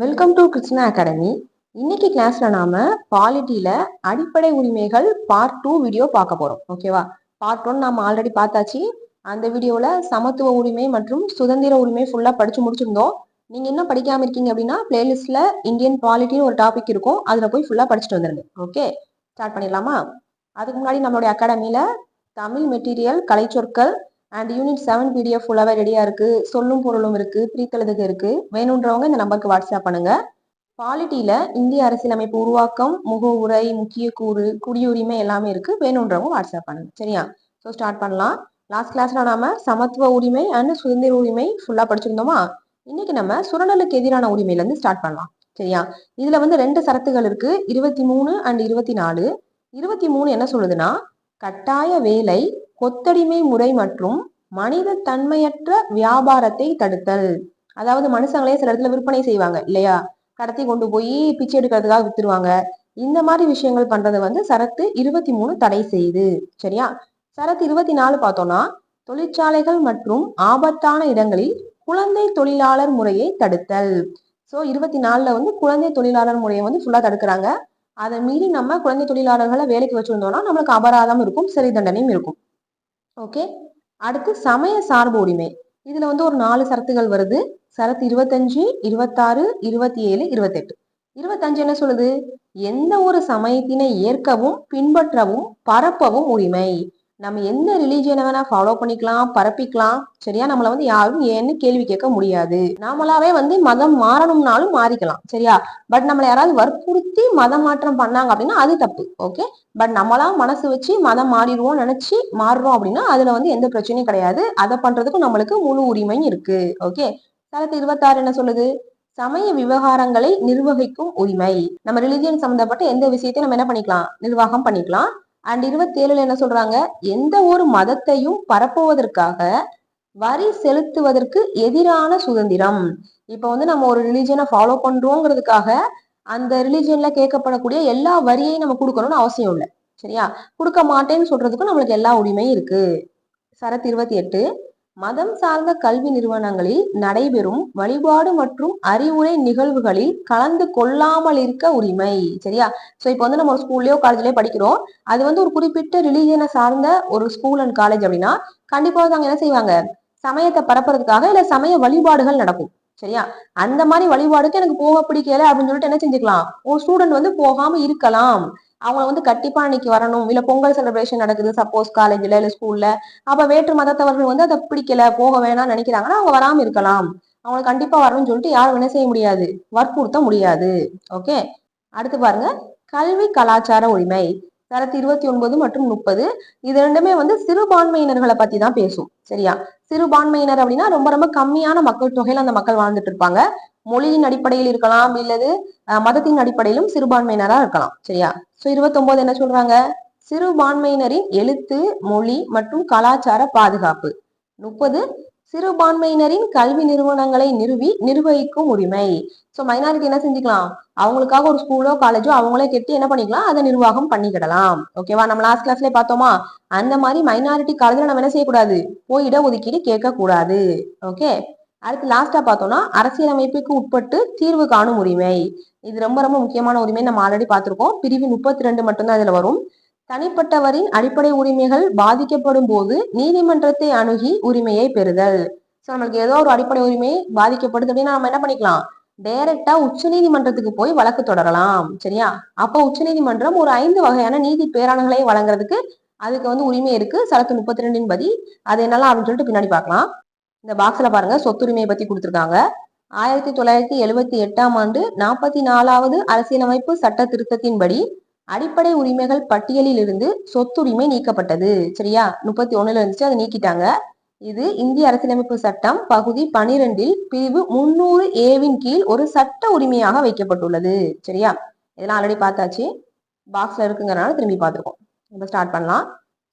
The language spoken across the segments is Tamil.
வெல்கம் டு கிருஷ்ணா அகாடமி இன்னைக்கு கிளாஸ்ல நாம பாலிட்டியில அடிப்படை உரிமைகள் பார்ட் டூ வீடியோ பார்க்க போறோம். ஓகேவா பார்ட் ஒன் நாம ஆல்ரெடி பார்த்தாச்சு. அந்த வீடியோல சமத்துவ உரிமை மற்றும் சுதந்திர உரிமை ஃபுல்லா படிச்சு முடிச்சிருந்தோம். நீங்க இன்னும் படிக்காம இருக்கீங்க அப்படின்னா பிளேலிஸ்ட்ல இந்தியன் பாலிட்டின்னு ஒரு டாபிக் இருக்கும். அதுல போய் ஃபுல்லா படிச்சுட்டு வந்துருங்க. ஓகே ஸ்டார்ட் பண்ணிடலாமா? அதுக்கு முன்னாடி நம்மளுடைய அகாடமியில தமிழ் மெட்டீரியல் கலைச்சொற்கள் அண்ட் யூனிட் செவன் பிடிஎஃப் ஃபுல்லாகவே ரெடியாக இருக்குது சொல்லும் பொருளும் இருக்குது பிரித்தெழுதுக இருக்குது வேணுன்றவங்க இந்த நம்பருக்கு வாட்ஸ்அப் பண்ணுங்கள் பாலிட்டியில் இந்திய அரசியலமைப்பு உருவாக்கம் முகவுரை முக்கிய கூறு குடியுரிமை எல்லாமே இருக்குது வேணுன்றவங்க வாட்ஸ்அப் பண்ணுங்க. சரியா? ஸோ ஸ்டார்ட் பண்ணலாம். லாஸ்ட் கிளாஸில் நாம சமத்துவ உரிமை அண்ட் சுதந்திர உரிமை ஃபுல்லாக படிச்சிருந்தோமா? இன்னைக்கு நம்ம சுரண்டலுக்கு எதிரான உரிமையிலேருந்து ஸ்டார்ட் பண்ணலாம். சரியா? இதுல வந்து ரெண்டு சரத்துகள் இருக்கு. இருபத்தி மூணு அண்ட் இருபத்தி நாலு. இருபத்தி மூணு என்ன சொல்லுதுன்னா கட்டாய வேலை கொத்தடிமை முறை மற்றும் மனித தன்மையற்ற வியாபாரத்தை தடுத்தல். அதாவது மனுஷங்களே சில இடத்துல விற்பனை செய்வாங்க இல்லையா? கடத்தி கொண்டு போய் பிச்சை எடுக்கிறதுக்காக வித்துருவாங்க. இந்த மாதிரி விஷயங்கள் பண்றது வந்து சரத்து இருபத்தி மூணு தடை செய்யுது சரியா? சரத்து இருபத்தி நாலு பார்த்தோம்னா தொழிற்சாலைகள் மற்றும் ஆபத்தான இடங்களில் குழந்தை தொழிலாளர் முறையை தடுத்தல். ஸோ இருபத்தி நாலுல வந்து குழந்தை தொழிலாளர் முறையை வந்து ஃபுல்லா தடுக்கிறாங்க. அதை மீறி நம்ம குழந்தை தொழிலாளர்களை வேலைக்கு வச்சிருந்தோம்னா நம்மளுக்கு அபராதம் இருக்கும் சிறை தண்டனையும் இருக்கும். ஓகே அடுத்து சமய சார்பு உரிமை. இதுல வந்து ஒரு நாலு சரத்துகள் வருது. சரத்து இருபத்தஞ்சு இருபத்தாறு இருபத்தி ஏழு இருபத்தெட்டு. இருபத்தஞ்சு என்ன சொல்லுது? எந்த ஒரு சமயத்தினை ஏற்கவும் பின்பற்றவும் பரப்பவும் உரிமை. நம்ம எந்த ரிலீஜியனை வேணா ஃபாலோ பண்ணிக்கலாம் பரப்பிக்கலாம். சரியா? நம்மள வந்து யாரும் ஏன்னு கேள்வி கேட்க முடியாது. நாமளாவே வந்து மதம் மாறணும்னாலும் மாறிக்கலாம். சரியா? பட் நம்மள யாராவது வற்புறுத்தி மதம் மாற்றம் பண்ணாங்க அப்படின்னா அது தப்பு. ஓகே பட் நம்மளா மனசு வச்சு மதம் மாறிடுவோம் நினைச்சு மாறுறோம் அப்படின்னா அதுல வந்து எந்த பிரச்சனையும் கிடையாது. அதை பண்றதுக்கும் நம்மளுக்கு முழு உரிமையும் இருக்கு. ஓகே தளத்து இருபத்தாறு என்ன சொல்லுது? சமய விவகாரங்களை நிர்வகிக்கும் உரிமை. நம்ம ரிலிஜியன் சம்பந்தப்பட்ட எந்த விஷயத்தையும் நம்ம என்ன பண்ணிக்கலாம்? நிர்வாகம் பண்ணிக்கலாம். அண்ட் இருபத்தேழுல என்ன சொல்றாங்க? எந்த ஒரு மதத்தையும் பரப்புவதற்காக வரி செலுத்துவதற்கு எதிரான சுதந்திரம். இப்ப வந்து நம்ம ஒரு ரிலிஜனை ஃபாலோ பண்றோங்கிறதுக்காக அந்த ரிலிஜன்ல கேட்கப்படக்கூடிய எல்லா வரியையும் நம்ம கொடுக்கணும்னு அவசியம் இல்லை. சரியா? கொடுக்க மாட்டேன்னு சொல்றதுக்கும் நம்மளுக்கு எல்லா உரிமையும் இருக்கு. சரத் இருபத்தி எட்டு மதம் சார்ந்த கல்வி நிறுவனங்களில் நடைபெறும் வழிபாடு மற்றும் அறிவுரை நிகழ்வுகளில் கலந்து கொள்ளாமல் இருக்க உரிமை சரியா? சோ இப்போ வந்து நம்ம ஒரு ஸ்கூல்லயோ காலேஜ்லயோ படிக்கிறோம். அது வந்து ஒரு குறிப்பிட்ட ரிலீஜியனை சார்ந்த ஒரு ஸ்கூல் அண்ட் காலேஜ் அப்படின்னா கண்டிப்பா அவங்க என்ன செய்வாங்க? சமயத்தை பரப்புறதுக்காக இல்ல சமய வழிபாடுகள் நடக்கும் சரியா? அந்த மாதிரி வழிபாடுக்கு எனக்கு போக பிடிக்கல அப்படின்னு சொல்லிட்டு என்ன செஞ்சுக்கலாம்? ஒரு ஸ்டூடெண்ட் வந்து போகாம இருக்கலாம். அவங்க வந்து கண்டிப்பா அன்னைக்கு வரணும். இல்ல பொங்கல் செலிப்ரேஷன் நடக்குது சப்போஸ் காலேஜ்ல இல்ல ஸ்கூல்ல அப்ப வேற்று மதத்தவர்கள் வந்து அதை பிடிக்கல போக வேணாம்னு நினைக்கிறாங்கன்னா அவங்க வராம இருக்கலாம். அவங்க கண்டிப்பா வரணும்னு சொல்லிட்டு யாரும் என்ன செய்ய முடியாது. வற்புறுத்த முடியாது. ஓகே அடுத்து பாருங்க. கல்வி கலாச்சார உரிமை. தரத்து இருபத்தி ஒன்பது மற்றும் முப்பது. இது ரெண்டுமே வந்து சிறுபான்மையினர்களை பத்தி தான் பேசும். சரியா? சிறுபான்மையினர் அப்படின்னா ரொம்ப ரொம்ப கம்மியான மக்கள் தொகையில அந்த மக்கள் வாழ்ந்துட்டு இருப்பாங்க. மொழியின் அடிப்படையில் இருக்கலாம் இல்லது மதத்தின் அடிப்படையிலும் சிறுபான்மையினரா இருக்கலாம். சரியா? ஸோ இருபத்தொன்பது என்ன சொல்றாங்க? சிறுபான்மையினரின் எழுத்து மொழி மற்றும் கலாச்சார பாதுகாப்பு. முப்பது சிறுபான்மையினரின் கல்வி நிறுவனங்களை நிறுவி நிர்வகிக்கும் உரிமை. ஸோ மைனாரிட்டி என்ன செஞ்சுக்கலாம்? அவங்களுக்காக ஒரு ஸ்கூலோ காலேஜோ அவங்களே கெட்டி என்ன பண்ணிக்கலாம்? அதை நிர்வாகம் பண்ணிக்கிடலாம். ஓகேவா நம்ம லாஸ்ட் கிளாஸ்ல பார்த்தோமா? அந்த மாதிரி மைனாரிட்டி காலேஜ்ல நம்ம என்ன செய்யக்கூடாது? போய் இடஒதுக்கீடு கேட்க கூடாது ஓகே அடுத்து லாஸ்டா பார்த்தோம்னா அரசியலமைப்புக்கு உட்பட்டு தீர்வு காணும் உரிமை. இது ரொம்ப ரொம்ப முக்கியமான உரிமை நம்ம ஆல்ரெடி பார்த்திருக்கோம். பிரிவு முப்பத்தி ரெண்டு மட்டும்தான் இதுல வரும். தனிப்பட்டவரின் அடிப்படை உரிமைகள் பாதிக்கப்படும் போது நீதிமன்றத்தை அணுகி உரிமையை பெறுதல். ஸோ நம்மளுக்கு ஏதோ ஒரு அடிப்படை உரிமை பாதிக்கப்படுது அப்படின்னா நம்ம என்ன பண்ணிக்கலாம்? டைரக்டா உச்ச நீதிமன்றத்துக்கு போய் வழக்கு தொடரலாம். சரியா? அப்போ உச்ச நீதிமன்றம் ஒரு ஐந்து வகையான நீதி பேராணங்களை வழங்குறதுக்கு அதுக்கு வந்து உரிமை இருக்கு. சரத்து முப்பத்தி ரெண்டின் படி. அது என்னெல்லாம் அப்படின்னு சொல்லிட்டு பின்னாடி பார்க்கலாம். இந்த பாக்ஸ்ல பாருங்க சொத்துரிமையை பத்தி கொடுத்துருக்காங்க. ஆயிரத்தி தொள்ளாயிரத்தி எழுபத்தி எட்டாம் ஆண்டு நாற்பத்தி நாலாவது அரசியலமைப்பு சட்ட திருத்தத்தின்படி அடிப்படை உரிமைகள் பட்டியலில் இருந்து சொத்துரிமை நீக்கப்பட்டது. சரியா? முப்பத்தி ஒண்ணுல இருந்துச்சு அதை நீக்கிட்டாங்க. இது இந்திய அரசியலமைப்பு சட்டம் பகுதி பனிரெண்டில் பிரிவு முன்னூறு ஏவின் கீழ் ஒரு சட்ட உரிமையாக வைக்கப்பட்டுள்ளது. சரியா? இதெல்லாம் ஆல்ரெடி பார்த்தாச்சு. பாக்ஸ்ல இருக்குங்கிறனால திரும்பி பார்த்துருக்கோம். இப்போ ஸ்டார்ட் பண்ணலாம்.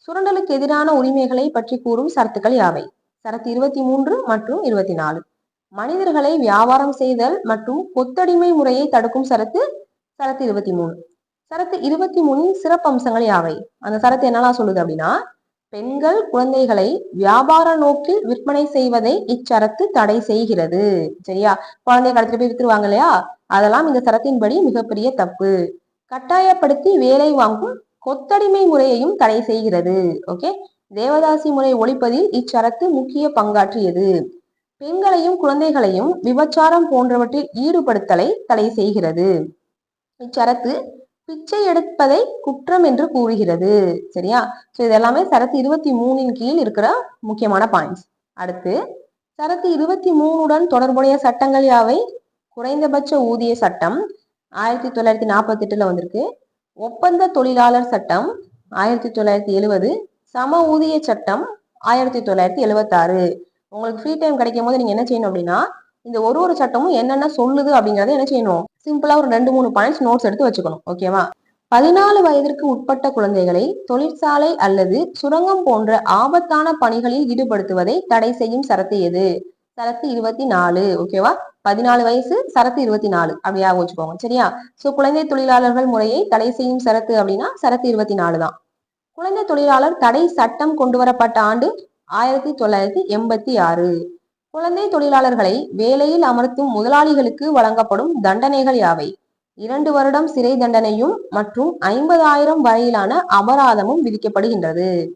சுரண்டலுக்கு எதிரான உரிமைகளை பற்றி கூறும் சரத்துக்கள் யாவை? சரத்து இருபத்தி மூன்று மற்றும் இருபத்தி நாலு. மனிதர்களை வியாபாரம் செய்தல் மற்றும் கொத்தடிமை முறையை தடுக்கும் சரத்து சரத்து இருபத்தி மூணு சரத்து இருபத்தி மூணின் சிறப்பம்சங்கள் யாவை? அந்த சரத்து என்னெல்லாம் சொல்லுது அப்படின்னா பெண்கள் குழந்தைகளை வியாபார நோக்கில் விற்பனை செய்வதை இச்சரத்து தடை செய்கிறது. சரியா? குழந்தைய கடத்திட்டு போய் வித்துருவாங்க இல்லையா? அதெல்லாம் இந்த சரத்தின்படி மிகப்பெரிய தப்பு. கட்டாயப்படுத்தி வேலை வாங்கும் கொத்தடிமை முறையையும் தடை செய்கிறது. ஓகே? தேவதாசி முறை ஒழிப்பதில் இச்சரத்து முக்கிய பங்காற்றியது. பெண்களையும் குழந்தைகளையும் விபச்சாரம் போன்றவற்றில் ஈடுபடுத்தலை தடை செய்கிறது. இச்சரத்து பிச்சை எடுப்பதை குற்றம் என்று கூறுகிறது. சரியா? சோ இது எல்லாமே சரத்து இருபத்தி மூணின் கீழ் இருக்கிற முக்கியமான பாயிண்ட்ஸ் அடுத்து சரத்து இருபத்தி மூணுடன் தொடர்புடைய சட்டங்கள் யாவை? குறைந்தபட்ச ஊதிய சட்டம் ஆயிரத்தி தொள்ளாயிரத்தி நாற்பத்தி எட்டுல வந்திருக்கு. ஒப்பந்த தொழிலாளர் சட்டம் ஆயிரத்தி தொள்ளாயிரத்தி எழுவது சம ஊதிய சட்டம் ஆயிரத்தி தொள்ளாயிரத்தி எழுபத்தாறு உங்களுக்கு ஃப்ரீ டைம் கிடைக்கும் போது நீங்க என்ன செய்யணும் அப்படின்னா இந்த ஒரு ஒரு சட்டமும் என்னென்ன சொல்லுது அப்படிங்கறத என்ன செய்யணும்? சிம்பிளா ஒரு ரெண்டு மூணு பாயிண்ட்ஸ் நோட்ஸ் எடுத்து வச்சுக்கணும் ஓகேவா பதினாலு வயதிற்கு உட்பட்ட குழந்தைகளை தொழிற்சாலை அல்லது சுரங்கம் போன்ற ஆபத்தான பணிகளில் ஈடுபடுத்துவதை தடை செய்யும் சரத்து எது? சரத்து இருபத்தி நாலு ஓகேவா பதினாலு வயசு சரத்து இருபத்தி நாலு அப்படியாக வச்சுக்கோங்க சரியா? சோ குழந்தை தொழிலாளர்கள் முறையை தடை செய்யும் சரத்து அப்படின்னா சரத்து இருபத்தி நாலு தான். குழந்தை தொழிலாளர் தடை சட்டம் கொண்டு வரப்பட்ட ஆண்டு ஆயிரத்தி தொள்ளாயிரத்தி எண்பத்தி ஆறு. குழந்தை தொழிலாளர்களை வேலையில் அமர்த்தும் முதலாளிகளுக்கு வழங்கப்படும் தண்டனைகள் யாவை? இரண்டு வருடம் சிறை தண்டனையும் மற்றும் ஐம்பதாயிரம் வரையிலான அபராதமும் விதிக்கப்படுகின்றது.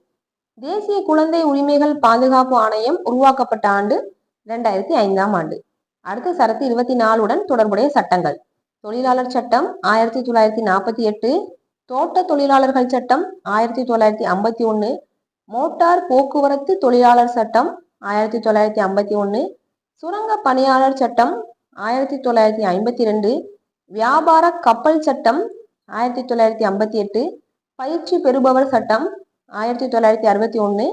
தேசிய குழந்தை உரிமைகள் பாதுகாப்பு ஆணையம் உருவாக்கப்பட்ட ஆண்டு இரண்டாயிரத்தி ஐந்தாம் ஆண்டு. அடுத்த சரத்து இருபத்தி நாலுடன் தொடர்புடைய சட்டங்கள். தொழிலாளர் சட்டம் ஆயிரத்தி தொள்ளாயிரத்தி நாற்பத்தி எட்டு தோட்ட தொழிலாளர்கள் சட்டம் ஆயிரத்தி தொள்ளாயிரத்தி ஐம்பத்தி ஒன்று மோட்டார் போக்குவரத்து தொழிலாளர் சட்டம் ஆயிரத்தி தொள்ளாயிரத்தி ஐம்பத்தி ஒன்று சுரங்க பணியாளர் சட்டம் ஆயிரத்தி தொள்ளாயிரத்தி ஐம்பத்தி ரெண்டு. வியாபார கப்பல் சட்டம் ஆயிரத்தி தொள்ளாயிரத்தி ஐம்பத்தி எட்டு. பயிற்சி பெறுபவர் சட்டம் ஆயிரத்தி தொள்ளாயிரத்தி அறுபத்தி ஒன்று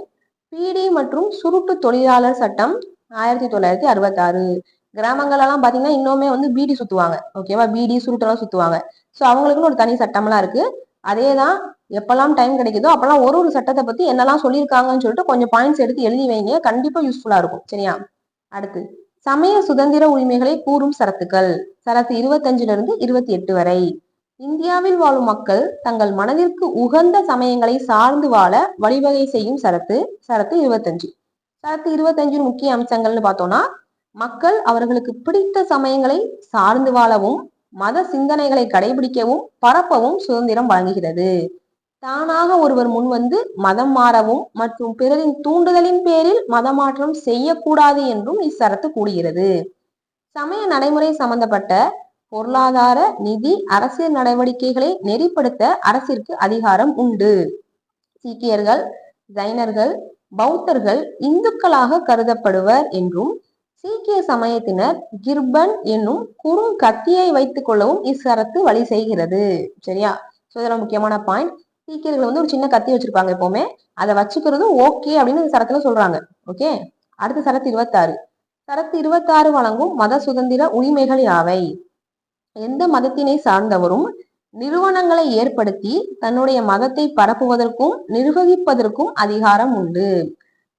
பிடி மற்றும் சுருட்டு தொழிலாளர் சட்டம் ஆயிரத்தி தொள்ளாயிரத்தி அறுபத்தாறு. கிராமங்களெல்லாம் பாத்தீங்கன்னா இன்னுமே வந்து பீடி சுத்துவாங்க. ஓகேவா பீடி சுருட்டெல்லாம் சுத்துவாங்க. ஸோ அவங்களுக்குன்னு ஒரு தனி சட்டம்லாம் இருக்கு. அதே தான் எப்பெல்லாம் டைம் கிடைக்குதோ அப்பெல்லாம் ஒரு ஒரு சட்டத்தை பத்தி என்னெல்லாம் சொல்லியிருக்காங்கன்னு சொல்லிட்டு கொஞ்சம் பாயிண்ட்ஸ் எடுத்து எழுதி வைங்க. கண்டிப்பா யூஸ்ஃபுல்லா இருக்கும். சரியா? அடுத்து சமய சுதந்திர உரிமைகளை கூறும் சரத்துக்கள். சரத்து இருபத்தஞ்சுல இருந்து இருபத்தி எட்டு வரை. இந்தியாவில் வாழும் மக்கள் தங்கள் மனதிற்கு உகந்த சமயங்களை சார்ந்து வாழ வழிவகை செய்யும் சரத்து சரத்து இருபத்தஞ்சு. சரத்து இருபத்தஞ்சின் முக்கிய அம்சங்கள்னு பார்த்தோம்னா மக்கள் அவர்களுக்கு பிடித்த சமயங்களை சார்ந்து வாழவும் மத சிந்தனைகளை கடைபிடிக்கவும் பரப்பவும் சுதந்திரம் வழங்குகிறது. தானாக ஒருவர் முன்வந்து மதம் மாறவும் மற்றும் பிறரின் தூண்டுதலின் பேரில் மதமாற்றம் செய்யக்கூடாது என்றும் இச்சரத்து கூறுகிறது. சமய நடைமுறை சம்பந்தப்பட்ட பொருளாதார நிதி அரசியல் நடவடிக்கைகளை நெறிப்படுத்த அரசிற்கு அதிகாரம் உண்டு. சீக்கியர்கள் ஜைனர்கள் பௌத்தர்கள் இந்துக்களாக கருதப்படுவர் என்றும் சீக்கிய சமயத்தினர் கிர்பன் என்னும் குறும் கத்தியை வைத்துக் கொள்ளவும் இச்சரத்து வழி செய்கிறது. சரியா? ஸோ இதெல்லாம் முக்கியமான பாயிண்ட் சீக்கியர்கள் வந்து ஒரு சின்ன கத்தி வச்சிருப்பாங்க எப்பவுமே. அதை வச்சுக்கிறதும் ஓகே அப்படின்னு இந்த சரத்துல சொல்றாங்க. ஓகே அடுத்த சரத்து இருபத்தாறு. சரத்து இருபத்தாறு வழங்கும் மத சுதந்திர உரிமைகள் யாவை? எந்த மதத்தினை சார்ந்தவரும் நிறுவனங்களை ஏற்படுத்தி தன்னுடைய மதத்தை பரப்புவதற்கும் நிர்வகிப்பதற்கும் அதிகாரம் உண்டு.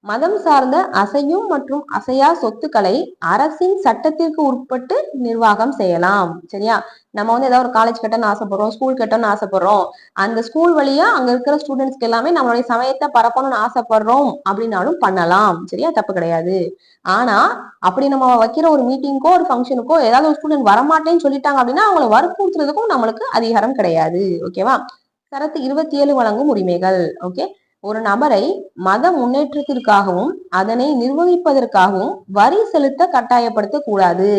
மதம் சார்ந்த அசையும் மற்றும் அசையா சொத்துக்களை அரசின் சட்டத்திற்கு உட்பட்டு நிர்வாகம் செய்யலாம். சரியா? நம்ம வந்து ஏதாவது ஒரு காலேஜ் கட்டணும்னு ஆசைப்படுறோம் ஸ்கூல் கட்டணும்னு ஆசைப்படுறோம். அந்த ஸ்கூல் வழியா அங்க இருக்கிற ஸ்டூடெண்ட்ஸ்க்கு எல்லாமே நம்மளுடைய சமயத்தை பரப்பணும்னு ஆசைப்படுறோம் அப்படின்னாலும் பண்ணலாம். சரியா? தப்பு கிடையாது. ஆனா அப்படி நம்ம வைக்கிற ஒரு மீட்டிங்க்கோ ஒரு ஃபங்க்ஷனுக்கோ ஏதாவது ஒரு ஸ்டூடெண்ட் வரமாட்டேன்னு சொல்லிட்டாங்க அப்படின்னா அவங்கள வற்புறுத்துறதுக்கும் நம்மளுக்கு அதிகாரம் கிடையாது. ஓகேவா சரத்து இருபத்தி ஏழு வழங்கும் உரிமைகள். ஓகே ஒரு நபரை மத முன்னேற்றத்திற்காகவும் அதனை நிர்வகிப்பதற்காகவும் வரி செலுத்த கட்டாயப்படுத்த கூடாது.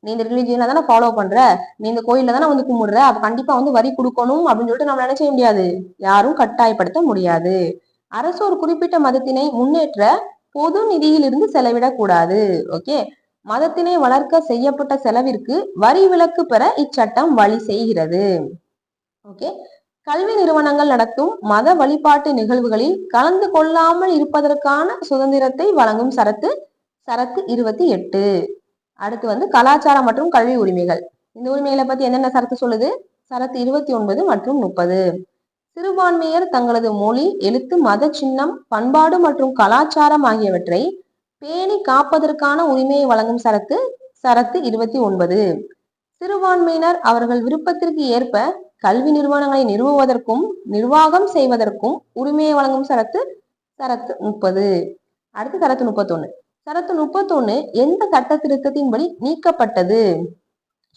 நீ இந்த ரிலிஜியனை தானே ஃபாலோ பண்ற? நீ இந்த கோயில தானே வந்து கும்பிடுற? அப்ப கண்டிப்பா வந்து வரி கொடுக்கணும் அப்படின்னு சொல்லிட்டு நம்ம நினைச்ச முடியாது? யாரும் கட்டாயப்படுத்த முடியாது. அரசு ஒரு குறிப்பிட்ட மதத்தினை முன்னேற்ற பொது நிதியிலிருந்து செலவிடக்கூடாது ஓகே? மதத்தினை வளர்க்க செய்யப்பட்ட செலவிற்கு வரி விலக்கு பெற இச்சட்டம் வழி செய்கிறது. ஓகே? கல்வி நிறுவனங்கள் நடத்தும் மத வழிபாட்டு நிகழ்வுகளில் கலந்து கொள்ளாமல் இருப்பதற்கான சுதந்திரத்தை வழங்கும் சரத்து சரத்து இருபத்தி எட்டு. அடுத்து வந்து கலாச்சாரம் மற்றும் கல்வி உரிமைகள். இந்த உரிமைகளை பத்தி என்னென்ன சரத்து சொல்லுது? சரத்து இருபத்தி ஒன்பது மற்றும் முப்பது. சிறுபான்மையர் தங்களது மொழி எழுத்து மத சின்னம் பண்பாடு மற்றும் கலாச்சாரம் ஆகியவற்றை பேணி காப்பதற்கான உரிமையை வழங்கும் சரத்து சரத்து இருபத்தி ஒன்பது. சிறுபான்மையினர் அவர்கள் விருப்பத்திற்கு ஏற்ப கல்வி நிறுவனங்களை நிறுவுவதற்கும் நிர்வாகம் செய்வதற்கும் உரிமையை வழங்கும் சரத்து சரத்து முப்பது. அடுத்து சரத்து முப்பத்தொன்னு. சரத்து முப்பத்தொன்னு எந்த சட்ட திருத்தத்தின்படி நீக்கப்பட்டது?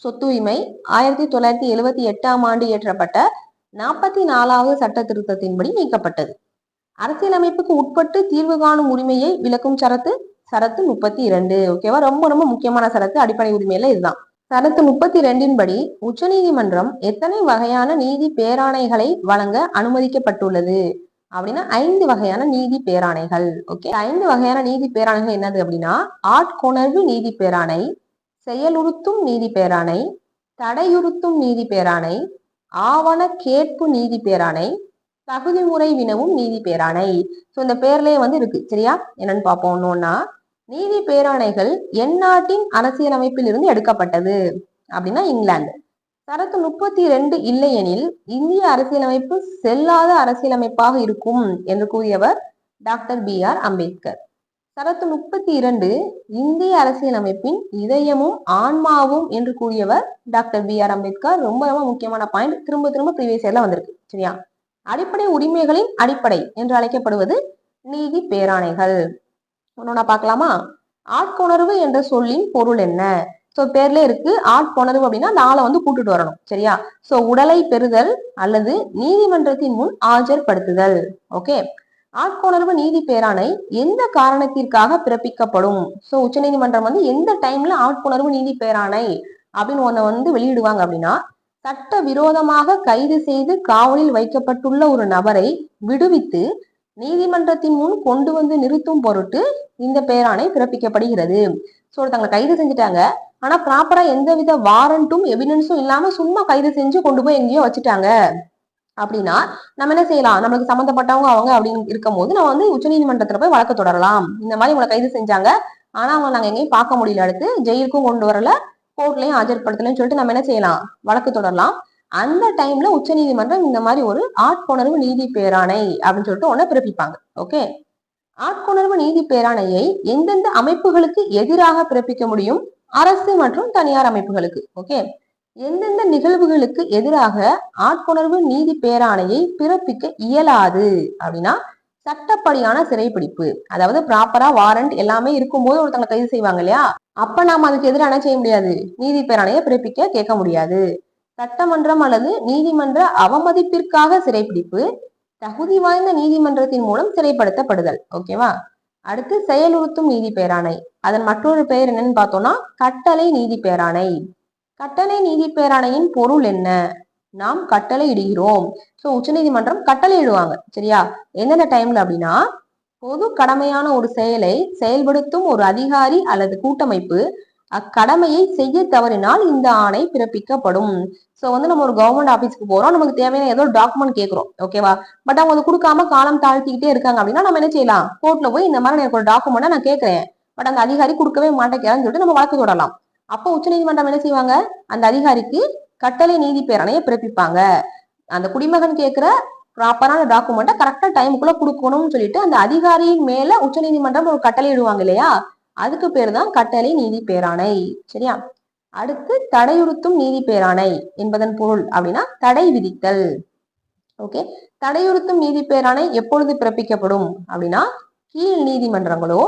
சொத்துரிமை ஆயிரத்தி தொள்ளாயிரத்தி எழுவத்தி எட்டாம் ஆண்டு இயற்றப்பட்ட நாற்பத்தி நாலாவது சட்ட திருத்தத்தின்படி நீக்கப்பட்டது. அரசியலமைப்புக்கு உட்பட்டு தீர்வு காணும் உரிமையை விளக்கும் சரத்து சரத்து முப்பத்தி இரண்டு. ஓகேவா? ரொம்ப ரொம்ப முக்கியமான சரத்து அடிப்படை உரிமையில இதுதான். சரத்து முப்பத்தி ரெண்டின் படி உச்சநீதிமன்றம் எத்தனை வகையான நீதி பேராணைகளை வழங்க அனுமதிக்கப்பட்டுள்ளது? அப்படின்னா ஐந்து வகையான நீதி பேராணைகள். ஓகே? ஐந்து வகையான நீதி பேராணைகள் என்னது அப்படின்னா ஆட்கொணர்வு நீதி பேராணை செயலுறுத்தும் நீதி பேராணை தடையுறுத்தும் நீதி பேராணை ஆவண கேட்பு நீதி பேராணை தகுதி முறை வினவும் நீதி பேராணை. ஸோ இந்த பேர்லயே வந்து இருக்கு. சரியா? என்னன்னு பார்ப்போம். ஒன்னொன்னா நீதி பேராணைகள் எந்நாட்டின் அரசியலமைப்பில் இருந்து எடுக்கப்பட்டது. அப்படின்னா இங்கிலாந்து. சரத்து முப்பத்தி ரெண்டு இல்லையெனில் இந்திய அரசியலமைப்பு செல்லாத அரசியலமைப்பாக இருக்கும் என்று கூறியவர் டாக்டர் பி ஆர் அம்பேத்கர். சரத்து முப்பத்தி இரண்டு இந்திய அரசியலமைப்பின் இதயமும் ஆன்மாவும் என்று கூறியவர் டாக்டர் பி ஆர் அம்பேத்கர். ரொம்ப ரொம்ப முக்கியமான பாயிண்ட் திரும்ப திரும்ப ப்ரீவியஸ் இயர்ல வந்திருக்கு. சரியா? அடிப்படை உரிமைகளின் அடிப்படை என்று அழைக்கப்படுவது நீதி பேராணைகள். ஒன்னொன்னா பார்க்கலாமா? ஆட்கொணர்வு என்ற சொல்லின் பொருள் என்ன? சோ பேர்ல இருக்கு ஆட்கொணர்வு அப்படின்னா அந்த ஆளை வந்து கூட்டிட்டு வரணும் சரியா? சோ உடலை பெறுதல் அல்லது நீதிமன்றத்தின் முன் ஆஜர்படுத்துதல் ஓகே ஆட்கொணர்வு நீதி பேராணை எந்த காரணத்திற்காக பிறப்பிக்கப்படும்? சோ உச்சநீதிமன்றம் வந்து எந்த டைம்ல ஆட்கொணர்வு நீதி பேராணை அப்படின்னு ஒன்ன வந்து வெளியிடுவாங்க அப்படின்னா சட்ட விரோதமாக கைது செய்து காவலில் வைக்கப்பட்டுள்ள ஒரு நபரை விடுவித்து நீதிமன்றத்தின் முன் கொண்டு வந்து நிறுத்தும் பொருட்டு இந்த பேராணை பிறப்பிக்கப்படுகிறது. ஸோ ஒருத்தங்களை கைது செஞ்சுட்டாங்க. ஆனா ப்ராப்பரா எந்தவித வாரண்ட்டும் எவிடன்ஸும் இல்லாம சும்மா கைது செஞ்சு கொண்டு போய் எங்கேயோ வச்சுட்டாங்க. அப்படின்னா நம்ம என்ன செய்யலாம்? நம்மளுக்கு சம்மந்தப்பட்டவங்க அவங்க அப்படின்னு இருக்கும் போது நம்ம வந்து உச்சநீதிமன்றத்துல போய் வழக்கு தொடரலாம். இந்த மாதிரி உங்களை கைது செஞ்சாங்க. ஆனா அவங்க நாங்க எங்கேயும் பார்க்க முடியல அடுத்து. ஜெயிலுக்கும் கொண்டு வரல. கோர்ட்லயும் ஆஜர்படுத்தலன்னு சொல்லிட்டு நம்ம என்ன செய்யலாம்? வழக்கு தொடரலாம். அந்த டைம்ல உச்சநீதிமன்றம் இந்த மாதிரி ஒரு ஆட்கொணர்வு நீதி பேராணை அப்படின்னு சொல்லிட்டு ஒன்ன பிறப்பிப்பாங்க. ஓகே ஆட்கொணர்வு நீதி பேராணையை எந்தெந்த அமைப்புகளுக்கு எதிராக பிறப்பிக்க முடியும்? அரசு மற்றும் தனியார் அமைப்புகளுக்கு. ஓகே எந்தெந்த நிகழ்வுகளுக்கு எதிராக ஆட்கொணர்வு நீதி பேராணையை பிறப்பிக்க இயலாது? அப்படின்னா சட்டப்படியான சிறைப்பிடிப்பு. அதாவது ப்ராப்பரா வாரண்ட் எல்லாமே இருக்கும்போது ஒருத்தங்களை கைது செய்வாங்க இல்லையா? அப்ப நாம அதுக்கு எதிராக என்ன செய்ய முடியாது? நீதி பேராணையை பிறப்பிக்க கேட்க முடியாது. சட்டமன்றம் அல்லது நீதிமன்ற அவமதிப்பிற்காக சிறைப்பிடிப்பு தகுதி வாய்ந்த நீதிமன்றத்தின் மூலம் சிறைப்படுத்தப்படுதல். ஓகேவா அடுத்து செயலுறுத்தும் நீதி பேராணை. அதன் மற்றொரு பெயர் என்னன்னு பார்த்தோம்னா கட்டளை நீதி பேராணை. கட்டளை நீதி பேராணையின் பொருள் என்ன? நாம் கட்டளை இடுகிறோம். ஸோ உச்சநீதிமன்றம் கட்டளை இடுவாங்க. சரியா? எந்தெந்த டைம்ல அப்படின்னா பொது கடமையான ஒரு செயலை செயல்படுத்தும் ஒரு அதிகாரி அல்லது கூட்டமைப்பு அக்கடமையை செய்ய தவறினால் இந்த ஆணை பிறப்பிக்கப்படும். சோ வந்து நம்ம ஒரு கவர்மெண்ட் ஆபீஸ்க்கு போறோம். நமக்கு தேவையான ஏதோ டாக்குமெண்ட் கேட்குறோம். ஓகேவா பட் அவங்க அதை கொடுக்காம காலம் தாழ்த்திக்கிட்டே இருக்காங்க அப்படின்னா நம்ம என்ன செய்யலாம்? கோர்ட்ல போய் இந்த மாதிரி எனக்கு ஒரு டாக்குமெண்ட் நான் கேட்கிறேன். பட் அந்த அதிகாரி கொடுக்கவே மாட்டேங்கிறான்னு சொல்லிட்டு நம்ம வழக்கு தொடரலாம். அப்போ உச்சநீதிமன்றம் என்ன செய்வாங்க? அந்த அதிகாரிக்கு கட்டளை நீதி பேரணையை பிறப்பிப்பாங்க. அந்த குடிமகன் கேட்கிற ப்ராப்பரான டாக்குமெண்ட்டை கரெக்டா டைமுக்குள்ள கொடுக்கணும்னு சொல்லிட்டு அந்த அதிகாரியின் மேல உச்சநீதிமன்றம் ஒரு கட்டளை இடுவாங்க இல்லையா? அதுக்கு பேர் தான் கட்டளை நீதி பேராணை. சரியா? அடுத்து தடையுறுத்தும் நீதி பேராணை என்பதன் பொருள் அப்படின்னா தடை விதித்தல். ஓகே? தடையுறுத்தும் நீதி பேராணை எப்பொழுது பிறப்பிக்கப்படும் அப்படின்னா கீழ் நீதிமன்றங்களோ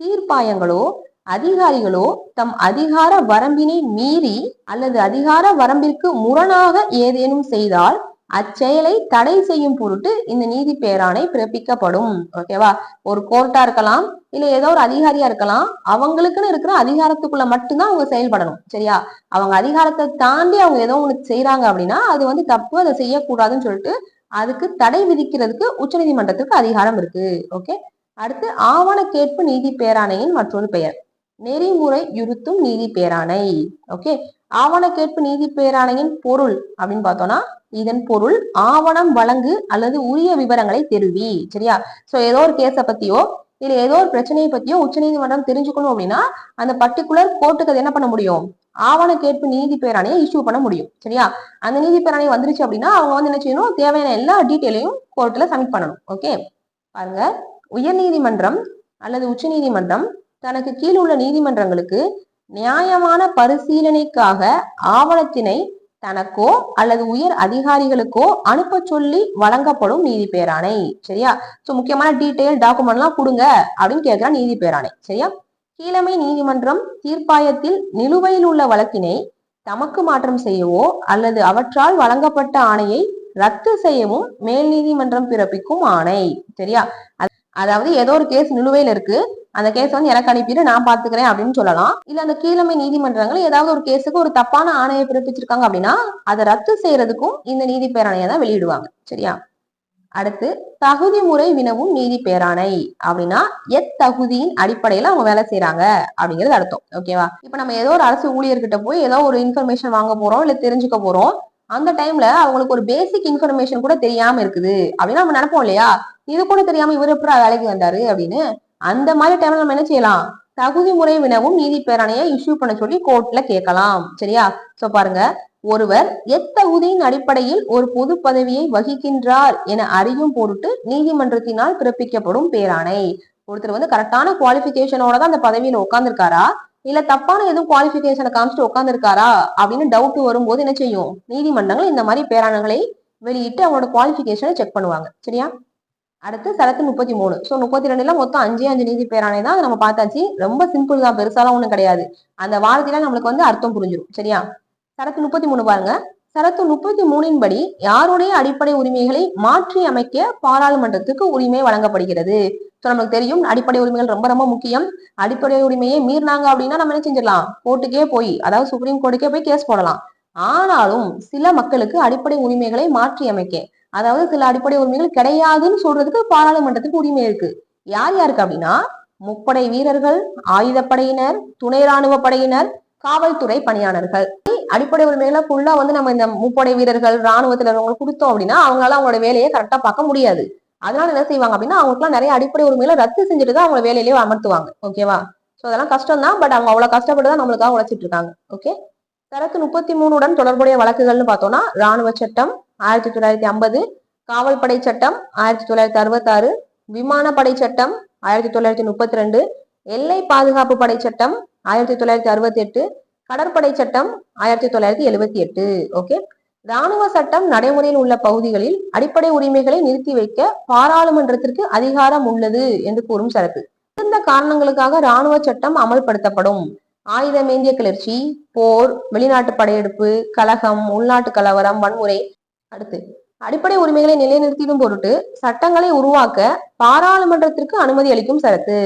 தீர்ப்பாயங்களோ அதிகாரிகளோ தம் அதிகார வரம்பினை மீறி அல்லது அதிகார வரம்பிற்கு முரணாக ஏதேனும் செய்தால் அச்செயலை தடை செய்யும் பொருட்டு இந்த நீதி பேராணை பிறப்பிக்கப்படும். ஓகேவா ஒரு கோர்ட்டா இருக்கலாம் இல்ல ஏதோ ஒரு அதிகாரியா இருக்கலாம் அவங்களுக்குன்னு இருக்கிற அதிகாரத்துக்குள்ள மட்டும்தான் அவங்க செயல்படணும் சரியா? அவங்க அதிகாரத்தை தாண்டி அவங்க ஏதோ ஒண்ணு செய்யறாங்க அப்படின்னா அது வந்து தப்பு அதை செய்யக்கூடாதுன்னு சொல்லிட்டு அதுக்கு தடை விதிக்கிறதுக்கு உச்சநீதிமன்றத்துக்கு அதிகாரம் இருக்கு. ஓகே அடுத்து ஆவண கேட்பு நீதி பேராணையின் மற்றொரு பெயர். நெறிமுறை யுறுத்தும் நீதி பேராணை. ஓகே ஆவண கேட்பு நீதி பேராணையின் பொருள் அப்படின்னு பார்த்தோம்னா இதன் பொருள் ஆவணம் வழங்கு அல்லது உரிய விவரங்களை தெரிவி. சரியா? சோ ஏதோ ஒரு கேஸ பத்தியோ இல்ல ஏதோ ஒரு பிரச்சனையை பத்தியோ உச்சநீதிமன்றம் தெரிஞ்சுக்கணும் அப்படின்னா அந்த பர்டிகுலர் கோர்ட்டுக்கு அது என்ன பண்ண முடியும்? ஆவண கேட்பு நீதி பேராணையை இஷ்யூ பண்ண முடியும். சரியா? அந்த நீதி பேராணை வந்துருச்சு அப்படின்னா அவங்க வந்து என்ன செய்யணும்? தேவையான எல்லா டீட்டெயிலையும் கோர்ட்ல சப்மிட் பண்ணணும். ஓகே பாருங்க. உயர்நீதிமன்றம் அல்லது உச்சநீதிமன்றம் தனக்கு கீழ் உள்ள நீதிமன்றங்களுக்கு நியாயமான பரிசீலனைக்காக ஆவணத்தினை தனக்கோ அல்லது உயர் அதிகாரிகளுக்கோ அனுப்ப சொல்லி வழங்கப்படும் நீதி பேராணை. சரியா? சோ முக்கியமான டீடைல் டாக்குமெண்ட்லாம் கொடுங்க அப்படின்னு கேட்கிற நீதி பேராணை. சரியா? கீழமை நீதிமன்றம் தீர்ப்பாயத்தில் நிலுவையில் உள்ள வழக்கினை தமக்கு மாற்றம் செய்யவோ அல்லது அவற்றால் வழங்கப்பட்ட ஆணையை ரத்து செய்யவும் மேல் நீதிமன்றம் பிறப்பிக்கும் ஆணை. சரியா? அதாவது ஏதோ ஒரு கேஸ் நிலுவையில் இருக்கு. அந்த கேஸ் வந்து எனக்கு அனுப்பிட்டு நான் பாத்துக்கிறேன் அப்படின்னு சொல்லலாம். இல்ல அந்த கீழமை நீதிமன்றங்கள் ஏதாவது ஒரு கேஸுக்கு ஒரு தப்பான ஆணையை பிறப்பிச்சிருக்காங்க அப்படின்னா அதை ரத்து செய்யறதுக்கும் இந்த நீதி பேராணையை தான் வெளியிடுவாங்க. சரியா? அடுத்து தகுதி முறை வினவும் நீதி பேராணை அப்படின்னா எத்தகுதியின் அடிப்படையில அவங்க வேலை செய்யறாங்க அப்படிங்கிறது அர்த்தம். ஓகேவா இப்ப நம்ம ஏதோ ஒரு அரசு ஊழியர்கிட்ட போய் ஏதோ ஒரு இன்ஃபர்மேஷன் வாங்க போறோம் இல்ல தெரிஞ்சுக்க போறோம். அந்த டைம்ல அவங்களுக்கு ஒரு பேசிக் இன்ஃபர்மேஷன் கூட தெரியாம இருக்குது. அப்படின்னு நம்ம நினைப்போம் இல்லையா? இது கூட தெரியாம இவர் எப்படி வேலைக்கு வந்தாரு அப்படின்னு அந்த மாதிரி டைம்ல நம்ம என்ன செய்யலாம்? தகுதி முறை வினவும் நீதி பேரணையை இஷ்யூ பண்ண சொல்லி கோர்ட்ல கேட்கலாம். சரியா? சோ பாருங்க. ஒருவர் எத்தகுதியின் அடிப்படையில் ஒரு பொது பதவியை வகிக்கின்றார் என அறியும் பொருட்டு நீதிமன்றத்தினால் பிறப்பிக்கப்படும் பேராணை. ஒருத்தர் வந்து கரெக்டான குவாலிபிகேஷனோட தான் அந்த பதவியில உட்கார்ந்துருக்காரா? இல்ல தப்பான எதுவும் குவாலிபிகேஷனை காமிச்சிட்டு உட்காந்துருக்காரா அப்படின்னு டவுட் வரும்போது என்ன செய்யும்? நீதிமன்றங்கள் இந்த மாதிரி பேராணங்களை வெளியிட்டு அவங்களோட குவாலிபிகேஷனை செக் பண்ணுவாங்க. சரியா? அடுத்து சரத்து முப்பத்தி மூணு. ஸோ முப்பத்தி ரெண்டுல மொத்தம் அஞ்சே அஞ்சு நீதி பேராணை தான் நம்ம பார்த்தாச்சு. ரொம்ப சிம்பிள் தான். பெருசாலாம் ஒண்ணும் கிடையாது. அந்த வார்த்தையில நம்மளுக்கு வந்து அர்த்தம் புரிஞ்சிடும் சரியா? சரத்து முப்பத்தி மூணு பாருங்க. சரத்து முப்பத்தி மூணின் படி யாருடைய அடிப்படை உரிமைகளை மாற்றி அமைக்க பாராளுமன்றத்துக்கு உரிமை வழங்கப்படுகிறது? ஸோ நமக்கு தெரியும் அடிப்படை உரிமைகள் ரொம்ப ரொம்ப முக்கியம். அடிப்படை உரிமையை மீறினாங்க அப்படின்னா நம்ம என்ன செஞ்சிடலாம்? கோர்ட்டுக்கே போய் அதாவது சுப்ரீம் கோர்ட்டுக்கே போய் கேஸ் போடலாம். ஆனாலும் சில மக்களுக்கு அடிப்படை உரிமைகளை மாற்றி அமைக்க அதாவது சில அடிப்படை உரிமைகள் கிடையாதுன்னு சொல்றதுக்கு பாராளுமன்றத்துக்கு உரிமை இருக்கு. யார் யாருக்கு அப்படின்னா முப்படை வீரர்கள் ஆயுதப்படையினர் துணை ராணுவ படையினர் காவல்துறை பணியாளர்கள். அடிப்படை உரிமைகளை ஃபுல்லா வந்து நம்ம இந்த முப்படை வீரர்கள் ராணுவத்துல இருக்கவங்களுக்கு கொடுத்தோம் அப்படின்னா அவங்களால அவங்களோட வேலையை கரெக்டா பார்க்க முடியாது. அதனால என்ன செய்வாங்க அப்படின்னா அவங்களுக்குலாம் நிறைய அடிப்படை உரிமைகளை ரத்து செஞ்சுட்டு தான் அவங்க வேலையிலேயே அமர்த்துவாங்க. ஓகேவா சோ அதெல்லாம் கஷ்டம் தான். பட் அவங்க அவ்வளவு கஷ்டப்பட்டு தான் நம்மளுக்காக உழைச்சிட்டு இருக்காங்க. ஓகே தரத்து முப்பத்தி மூணுடன் தொடர்புடைய வழக்குகள்னு பார்த்தோம்னா ராணுவ சட்டம் ஆயிரத்தி தொள்ளாயிரத்தி ஐம்பது காவல்படை சட்டம் ஆயிரத்தி தொள்ளாயிரத்தி அறுபத்தாறு விமானப்படை சட்டம் ஆயிரத்தி தொள்ளாயிரத்தி முப்பத்தி ரெண்டு எல்லை பாதுகாப்பு படை சட்டம் ஆயிரத்தி தொள்ளாயிரத்தி அறுபத்தி எட்டு கடற்படை சட்டம் ஆயிரத்தி தொள்ளாயிரத்தி எழுபத்தி எட்டு. ஓகே ராணுவ சட்டம் நடைமுறையில் உள்ள பகுதிகளில் அடிப்படை உரிமைகளை நிறுத்தி வைக்க பாராளுமன்றத்திற்கு அதிகாரம் உள்ளது என்று கூறும் சரத்து இந்த காரணங்களுக்காக ராணுவ சட்டம் அமல்படுத்தப்படும். ஆயுதமேந்திய கிளர்ச்சி போர் வெளிநாட்டு படையெடுப்பு கலகம் உள்நாட்டு கலவரம் வன்முறை. அடுத்து அடிப்படை உரிமைகளை நிலைநிறுத்திடும் பொருட்டு சட்டங்களை உருவாக்க பாராளுமன்றத்திற்கு அனுமதி அளிக்கும் சரத்து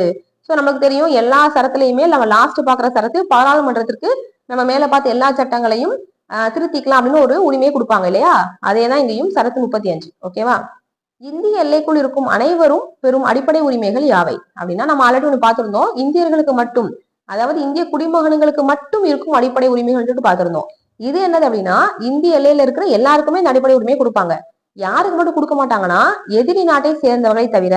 ஸோ நமக்கு தெரியும் எல்லா சரத்துலையுமே நம்ம லாஸ்ட் பார்க்குற சரத்து பாராளுமன்றத்திற்கு நம்ம மேலே பார்த்த எல்லா சட்டங்களையும் திருத்திக்கலாம் அப்படின்னு ஒரு உரிமையை கொடுப்பாங்க இல்லையா? அதே தான் இங்கேயும் சரத்து முப்பத்தி அஞ்சு. ஓகேவா இந்திய எல்லைக்குள் இருக்கும் அனைவரும் பெரும் அடிப்படை உரிமைகள் யாவை? அப்படின்னா நம்ம ஆல்ரெடி ஒன்று பார்த்துருந்தோம். இந்தியர்களுக்கு மட்டும் அதாவது இந்திய குடிமகன்களுக்கு மட்டும் இருக்கும் அடிப்படை உரிமைகள் பார்த்துருந்தோம். இது என்னது அப்படின்னா இந்திய எல்லையில இருக்கிற எல்லாருக்குமே இந்த அடிப்படை உரிமையை கொடுப்பாங்க. யாருக்கு மட்டும் கொடுக்க மாட்டாங்கன்னா எதிரி நாட்டை சேர்ந்தவர்களை தவிர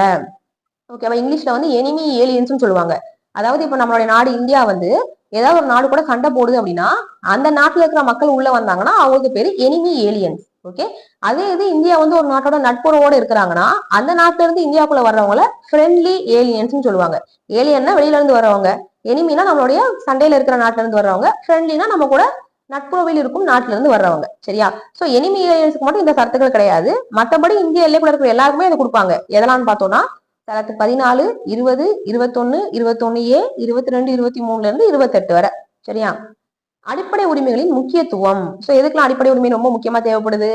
ஓகேவா இங்கிலீஷ்ல வந்து எனிமி ஏலியன்ஸ் சொல்லுவாங்க. அதாவது இப்ப நம்மளுடைய நாடு இந்தியா வந்து ஏதாவது ஒரு நாடு கூட சண்டை போடுது அப்படின்னா அந்த நாட்டுல இருக்கிற மக்கள் உள்ள வந்தாங்கன்னா அவங்களுக்கு பேரு எனிமி ஏலியன்ஸ் ஓகே அதே இது இந்தியா வந்து ஒரு நாட்டோட நட்புறவோட இருக்கிறாங்கன்னா அந்த நாட்டுல இருந்து இந்தியாக்குள்ள வர்றவங்கள ஃப்ரெண்ட்லி ஏலியன்ஸ் சொல்லுவாங்க. ஏலியன்னா வெளியில இருந்து வர்றவங்க. எனிமினா நம்மளுடைய சண்டையில இருக்கிற நாட்டுல இருந்து வர்றவங்க. ஃப்ரெண்ட்லினா நம்ம கூட நட்புறவில் இருக்கும் நாட்டுல இருந்து வர்றவங்க. சரியா? சோ எனிமி ஏலியன்ஸ்க்கு மட்டும் இந்த சரத்துகள் கிடையாது. மற்றபடி இந்திய எல்லைக்குள்ள இருக்கிற எல்லாருக்குமே இதை கொடுப்பாங்க. எதெல்லாம்னு பார்த்தோம்னா தளத்து பதினாலு இருபது இருபத்தொன்னு இருபத்தொன்னு ஏ இருபத்தி ரெண்டு இருபத்தி மூணுல இருந்து இருபத்தெட்டு வரை. சரியா? அடிப்படை உரிமைகளின் முக்கியத்துவம். சோ எதுக்கெல்லாம் அடிப்படை உரிமை ரொம்ப முக்கியமா தேவைப்படுது?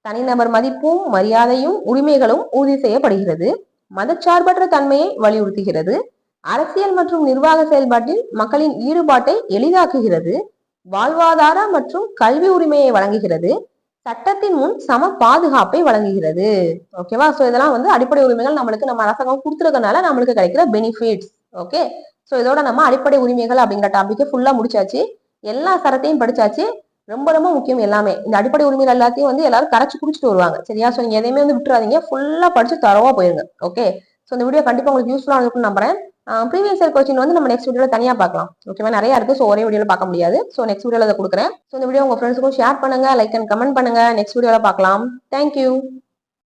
தனிநபர் மதிப்பும் மரியாதையும் உரிமைகளும் உறுதி செய்யப்படுகிறது. மதச்சார்பற்ற தன்மையை வலியுறுத்துகிறது. அரசியல் மற்றும் நிர்வாக செயல்பாட்டில் மக்களின் ஈடுபாட்டை எளிதாக்குகிறது. வாழ்வாதார மற்றும் கல்வி உரிமையை வழங்குகிறது. சட்டத்தின் முன் சம பாதுகாப்பை வழங்குகிறது. ஓகேவா சோ இதெல்லாம் வந்து அடிப்படை உரிமைகள் நம்மளுக்கு நம்ம அரசாங்கம் கொடுத்துருக்கனால நம்மளுக்கு கிடைக்கிற பெனிஃபிட்ஸ் ஓகே சோ இதோட நம்ம அடிப்படை உரிமைகள் அப்படிங்கிற டாபிக்கை ஃபுல்லா முடிச்சாச்சு. எல்லா சரத்தையும் படிச்சாச்சு. ரொம்ப ரொம்ப முக்கியம் எல்லாமே. இந்த அடிப்படை உரிமைகள் எல்லாத்தையும் வந்து எல்லாரும் கரைச்சு குடிச்சிட்டு வருவாங்க. சரியா? ஸோ நீங்க எதையுமே வந்து விட்டுறாதீங்க. ஃபுல்லா படிச்சு தரவா போயிருங்க. ஓகே ஸோ இந்த வீடியோ கண்டிப்பா உங்களுக்கு யூஸ்ஃபுல்லா இருக்கும்னு நம்புறேன். ப்ரீவியஸ் இயர் கொஸ்டின் வந்து நம்ம நெக்ஸ்ட் வீடியோல தனியா பார்க்கலாம். ஓகேவா நிறைய இருக்கு. ஸோ ஒரே வீடியோல பார்க்க முடியாது. ஸோ நெக்ஸ்ட் வீடியோல அதை கொடுக்குறேன். ஸோ இந்த வீடியோ உங்க ஃப்ரெண்ட்ஸுக்கும் ஷேர் பண்ணுங்க லைக் அண்ட் கமெண்ட் பண்ணுங்க. நெக்ஸ்ட் வீடியோல பார்க்கலாம். Thank you